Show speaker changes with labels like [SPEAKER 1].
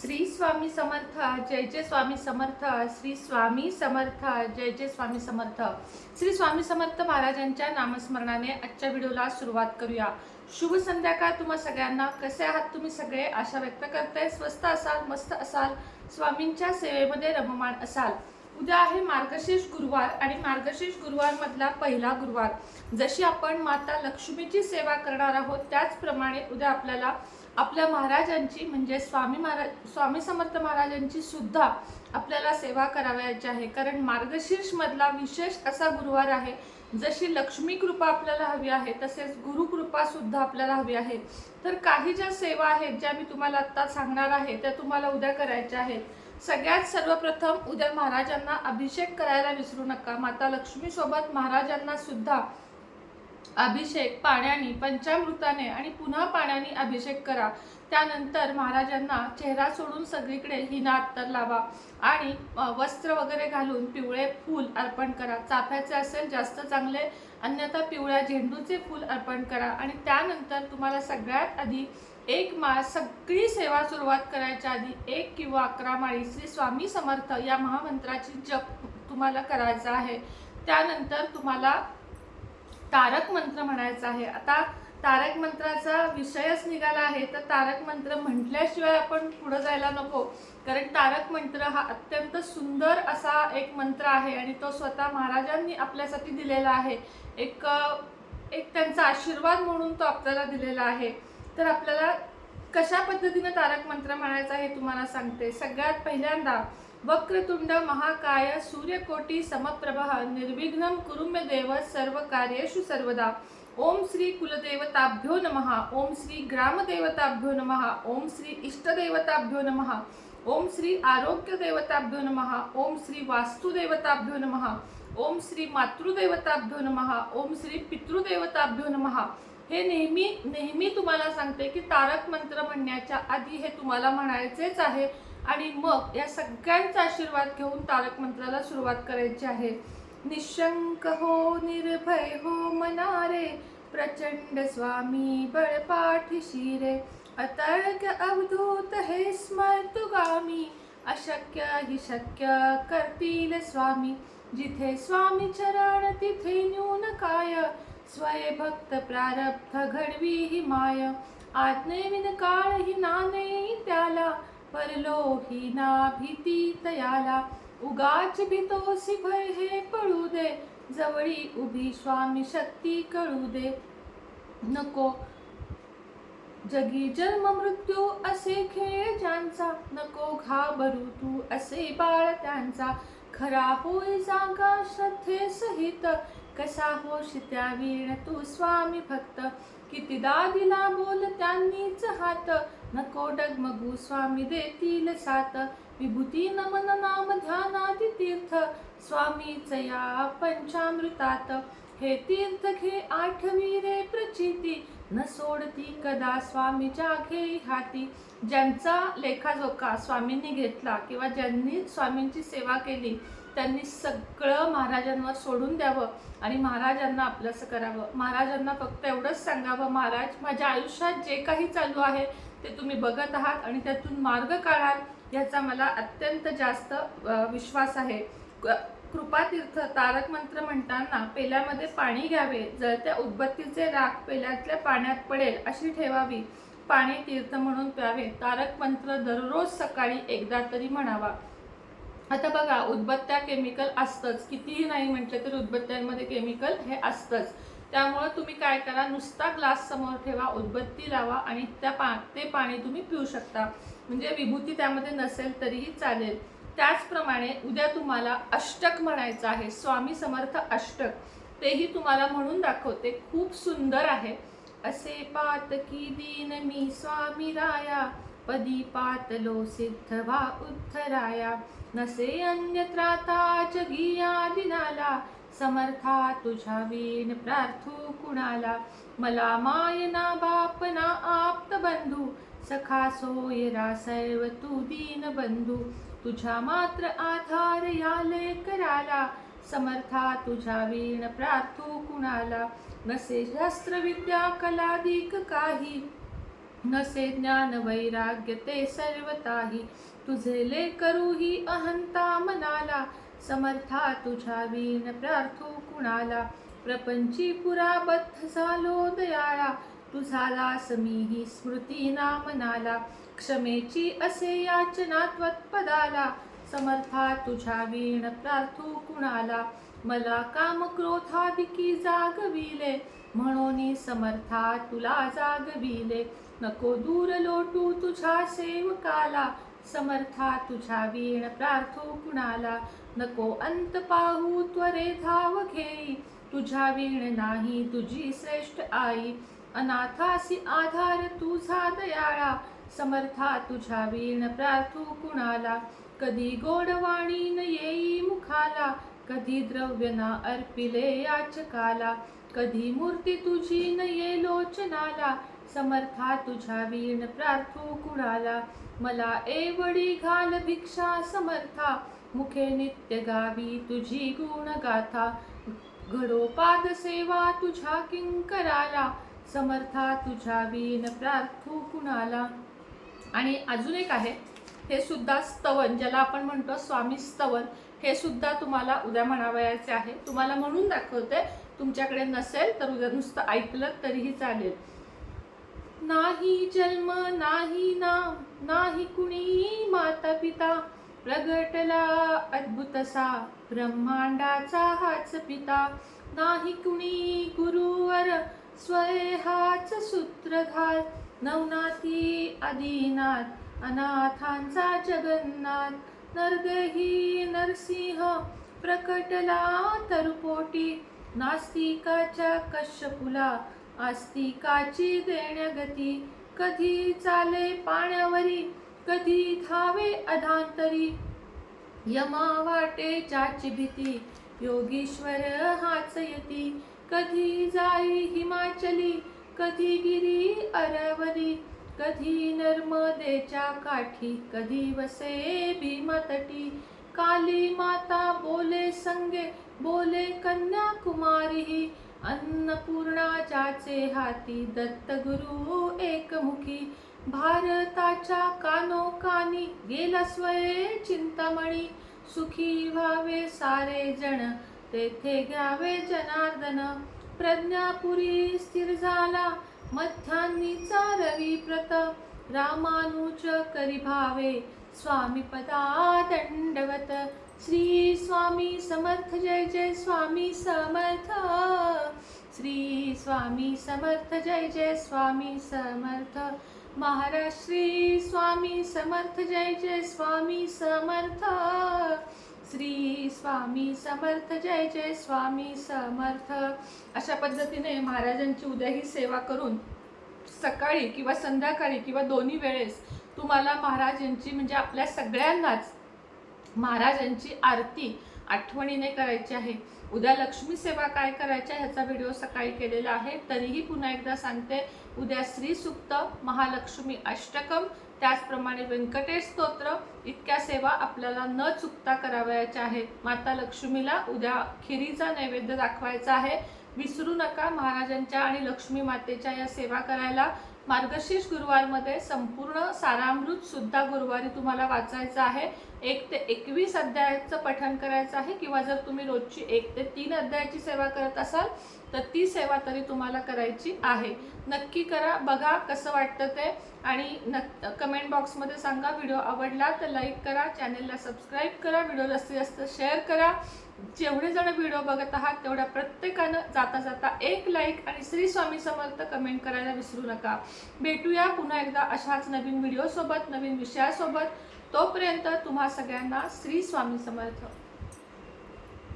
[SPEAKER 1] श्री स्वामी समर्थ जय जय स्वामी समर्थ श्री स्वामी समर्थ जय जय स्वामी समर्थ. श्री स्वामी समर्थ महाराजांच्या नामस्मरणाने आजच्या व्हिडिओला सुरुवात करूया. शुभ संध्याकाळ तुम्हा सगळ्यांना. कसे आहात तुम्ही सगळे? आशा व्यक्त करताय. स्वस्त असाल मस्त असाल स्वामींच्या सेवेमध्ये रममाण असाल. उद्या आहे मार्गशीर्ष गुरुवार आणि मार्गशीर्ष गुरुवारमधला पहिला गुरुवार. जशी आपण माता लक्ष्मीची सेवा करणार आहोत त्याचप्रमाणे उद्या आपल्याला आपल्या महाराजांची म्हणजे स्वामी महाराज स्वामी समर्थ महाराजांची सुद्धा आपल्याला सेवा करावयाची आहे. कारण मार्गशीर्षमधला विशेष असा गुरुवार आहे जशी लक्ष्मी कृपा आपल्याला हवी आहे तसेच गुरुकृपासुद्धा आपल्याला हवी आहे. तर काही ज्या सेवा आहेत ज्या मी तुम्हाला आत्ता सांगणार आहे त्या तुम्हाला उद्या करायच्या आहेत. सगळ्यात सर्वप्रथम उद्या महाराजांना अभिषेक करायला विसरू नका. माता लक्ष्मीसोबत महाराजांनासुद्धा महाराजांना सुद्धा अभिषेक पाण्याने पंचामृताने आणि पुन्हा पाण्याने अभिषेक करा. त्यानंतर महाराजांना चेहरा सोडून सगळीकडे हिना अत्तर लावा आणि वस्त्र वगैरे घालून पिवळे फूल अर्पण करा. चाफ्याचे असेल जास्त चांगले अन्यथा पिवळ्या झेंडूचे फूल अर्पण करा. आणि त्यानंतर तुम्हाला सगळ्यात आधी एक माळ सगळी सेवा सुरुवात करायच्या आधी एक किंवा अकरा माळी श्री स्वामी समर्थ या महामंत्राची जप तुम्हाला करायचा आहे. त्यानंतर तुम्हाला तारक मंत्र म्हणायचा आहे. आता तारक मंत्राचा विषयच निघाला आहे. तर तारक मंत्र म्हटल्याशिवाय आपण पुढे जायला नको. कारण तारक मंत्र हा अत्यंत सुंदर असा एक मंत्र आहे आणि तो स्वतः महाराजांनी आपल्यासाठी दिलेला आहे. एक एक त्यांचा आशीर्वाद म्हणून तो आपल्याला दिलेला आहे. तर आपल्याला कशा पद्धतीनं तारक मंत्र म्हणायचा हे तुम्हाला सांगते. सगळ्यात पहिल्यांदा वक्रतुंड महाकाय सूर्यकोटी समप्रभ निर्विघ्नं कुरु मे देव सर्व कार्येषु सर्वदा। ओम श्री कुलदेवताभ्यो नमः। ओम श्री ग्रामदेवताभ्यो नमः। ओम श्री इष्टदेवताभ्यो नमः। ओम श्री आरोग्यदेवताभ्यो नमः। ओम श्री वास्तुदेवताभ्यो नमः। ओम श्री मातृदेवताभ्यो नमः। ओम श्री पितृदेवताभ्यो नमः। हे नेहमी नेहमी तुम्हाला सांगते की तारक मंत्र म्हणण्याच्या आधी हे तुम्हाला म्हणायचेच आहे. आणि मग या सगळ्यांचा आशीर्वाद घेऊन तारक मंत्राला सुरुवात करायची आहे. निशंक हो निर्भय हो मनारे प्रचंड स्वामी बळपाठीशी रे अतर्क अवधूत हे स्मर्तुगामी अशक्य हि शक्य करतील स्वामी. जिथे स्वामी चरण तिथे न्यून काय स्वय भक्त प्रारब्ध घडवी ही माय. आज्ञेविन काळ ही नाने त्याला परलोही ना भीती तयाला उगाच भीतोसी भय हे पळू दे जवळी उभी स्वामी शक्ती कळू दे. नको. जगी जन्म मृत्यू असे खेळ ज्यांचा नको घाबरू तू असे बाळ त्यांचा. खरा होय जागा श्रद्धे सहित कसा हो त्या वीण तू स्वामी भक्त. कितीदा दिला बोल त्यांनीच हात. नको डगमगू स्वामी देतील साथ. विभूती नमन नाम ध्यानादि तीर्थ. स्वामीच या पंचामृतात. हे तीर्थ घे आठवी रे प्रचिती. न सोडती कदा स्वामीच्या घे हाती. ज्यांचा लेखाजोखा स्वामींनी घेतला किंवा ज्यांनी स्वामींची सेवा केली. त्यांनी सगळं महाराजांवर सोडून द्यावं आणि महाराजांना आपलंसं करावं. महाराजांना फक्त एवढंच सांगावं महाराज माझ्या आयुष्यात जे काही चालू आहे ते तुम्ही बघत आहात आणि त्यातून मार्ग काढाल याचा मला अत्यंत जास्त विश्वास आहे. कृपातीर्थ तारक मंत्र म्हणताना पेल्यामध्ये पाणी घ्यावे जळत्या उदबत्तीचे राख पेल्यातल्या पाण्यात पडेल अशी ठेवावी. पाणी तीर्थ म्हणून प्यावे. तारक मंत्र दररोज सकाळी एकदा तरी म्हणावा. आता बघा उदबत्त्या केमिकल असतंच. कितीही नाही म्हटलं तर उदबत्त्यांमध्ये केमिकल हे असतंच. त्यामुळं तुम्ही काय करा नुसता ग्लास समोर ठेवा उदबत्ती लावा आणि त्या पा ते पाणी तुम्ही पिऊ शकता. म्हणजे विभूती त्यामध्ये नसेल तरीही चालेल. त्याचप्रमाणे उद्या तुम्हाला अष्टक म्हणायचं आहे. स्वामी समर्थ अष्टक. तेही तुम्हाला म्हणून दाखवते. खूप सुंदर आहे. असे पात की दीन मी स्वामी राया. पदी पातलो सिद्ध वा उद्धराया नसे अन्यत्राता जगिया दिनाला समर्था तुझ्या वीण प्रार्थू कुणाला. मला मायना बापना आप्त बंधू सखा सोयरा सर्व तू दीन बंधू. तुझ्या मात्र आधार या लेकराला समर्था तुझ्या वीण प्रार्थू कुणाला. नसे शास्त्र विद्या कलादिक काही नसे ज्ञान वैराग्य ते सर्वताही. तुझे ले करू ही अहंता मनाला समर्था तुझ्या वीण प्रार्थू कुणाला. प्रपंची पुराबद्ध झालो दयाळा तुझाला दास स्मृती नामनाला. क्षमेची असे याचना त्वत्पदाला समर्था तुझ्या वीण प्रार्थू कुणाला. मला काम क्रोधादिकी जागविले म्हणून समर्था तुला जागविले. नको दूर लोटू तुझ्या सेवकाला. समर्था तुझ्या वीण प्रार्थो कुणाला. नको अंत पाहू त्वरे धाव घेई. तुझ्या वीण नाही तुझी श्रेष्ठ आई. अनाथासी आधार तुझा दयाळा. समर्था तुझ्या वीण प्रार्थू कुणाला. कधी गोडवाणी न येई मुखाला. कधी द्रव्य ना अर्पिले याचकाला. कधी मूर्ती तुझी न ये लोचनाला. समर्था तुझ्या वीण प्रार्थू कुणाला? मला एवढी घाल भिक्षा समर्था. मुखे नित्य गावी तुझी गुण गाथा घडोपाद सेवा तुझ्या किंकराला. समर्था तुझ्या वीण प्रार्थू कुणाला? आणि अजून एक आहे हे सुद्धा स्तवन ज्याला आपण म्हणतो स्वामी स्तवन हे सुद्धा तुम्हाला उद्या म्हणावयाचे आहे. तुम्हाला म्हणून दाखवते तुमच्याकडे नसेल तर उद्या नुसतं ऐकलं तरीही चालेल. नाही जन्म नाही नाम नाही कुणी माता पिता प्रगटला अद्भुतसा ब्रह्मांडाचा हाच पिता. नाही कुणी गुरुवर स्वय हाच सूत्रधार. नवनाथी आदिनाथ अनाथांचा जगन्नाथ. नरगही नरसिंह प्रकटला तरुपोटी. नास्तिकाच्या कश्यपुला आस्तिकाची देण्यागती कधी चाले पाण्यावरी कधी धावे अधांतरी. यमा वाटे चाची भीती योगीश्वर हाच यती कधी जाई हिमाचली कधी गिरी अरवली. कधी नर्मदेच्या काठी कधी वसे भीमतटी. काली माता बोले संगे बोले कन्याकुमारी अन्नपूर्णाच्याचे हाती दत्तगुरु एकमुखी. भारताच्या कानोकानी गेला स्वये चिंतामणी. सुखी व्हावे सारे जण तेथे घ्यावे जनार्दन. प्रज्ञापुरी स्थिर झाला मध्यान्नीचा रवी प्रत. रामानुज करी भावे स्वामी पदा दंडवत. श्री स्वामी समर्थ जय जय स्वामी समर्थ. स्वामी समर्थ जय जय स्वामी समर्थ. महाराज श्री स्वामी समर्थ जय जय स्वामी समर्थ. श्री स्वामी समर्थ जय जय स्वामी समर्थ. अशा पद्धतीने महाराजांची उद्या ही सेवा करून सकाळी किंवा संध्याकाळी किंवा दोन्ही वेळेस तुम्हाला महाराजांची म्हणजे आपल्या सगळ्यांनाच महाराजांची आरती आठवणीने करायची आहे. उद्या लक्ष्मी सेवा काय करायच्या ह्याचा व्हिडिओ सकाळी केलेला आहे. तरीही पुन्हा एकदा सांगते उद्या श्री सुक्त महालक्ष्मी अष्टकम. त्याचप्रमाणे व्यंकटेश स्तोत्र इतक्या सेवा आपल्याला न चुकता करावयाच्या आहेत. माता लक्ष्मीला उद्या खिरीचा नैवेद्य दाखवायचा आहे. विसरू नका महाराजांच्या आणि लक्ष्मी मातेच्या या सेवा करायला. मार्गशीर्ष गुरुवारमध्ये संपूर्ण सारामृत सुद्धा गुरुवारी तुम्हाला वाचायचं आहे. एक ते एकवीस अध्यायाचं पठण करायचं आहे किंवा जर तुम्ही रोजची एक ते तीन अध्यायाची सेवा करत असाल तर ती सेवा तरी तुम्हाला करायची आहे. नक्की करा बघा कसं वाटतं ते. आणि नक् कमेंट बॉक्समध्ये सांगा व्हिडिओ आवडला तर लाईक करा चॅनेलला सबस्क्राईब करा व्हिडिओ जास्तीत जास्त शेअर करा. जेवढे जण व्हिडिओ बघत आहात तेवढ्या प्रत्येकानं जाता जाता एक लाईक आणि श्री स्वामी समर्थ कमेंट करायला विसरू नका. भेटूया पुन्हा एकदा अशाच नवीन व्हिडिओसोबत नवीन विषयासोबत. तोपर्यंत तुम्हा सगळ्यांना श्री स्वामी समर्थ.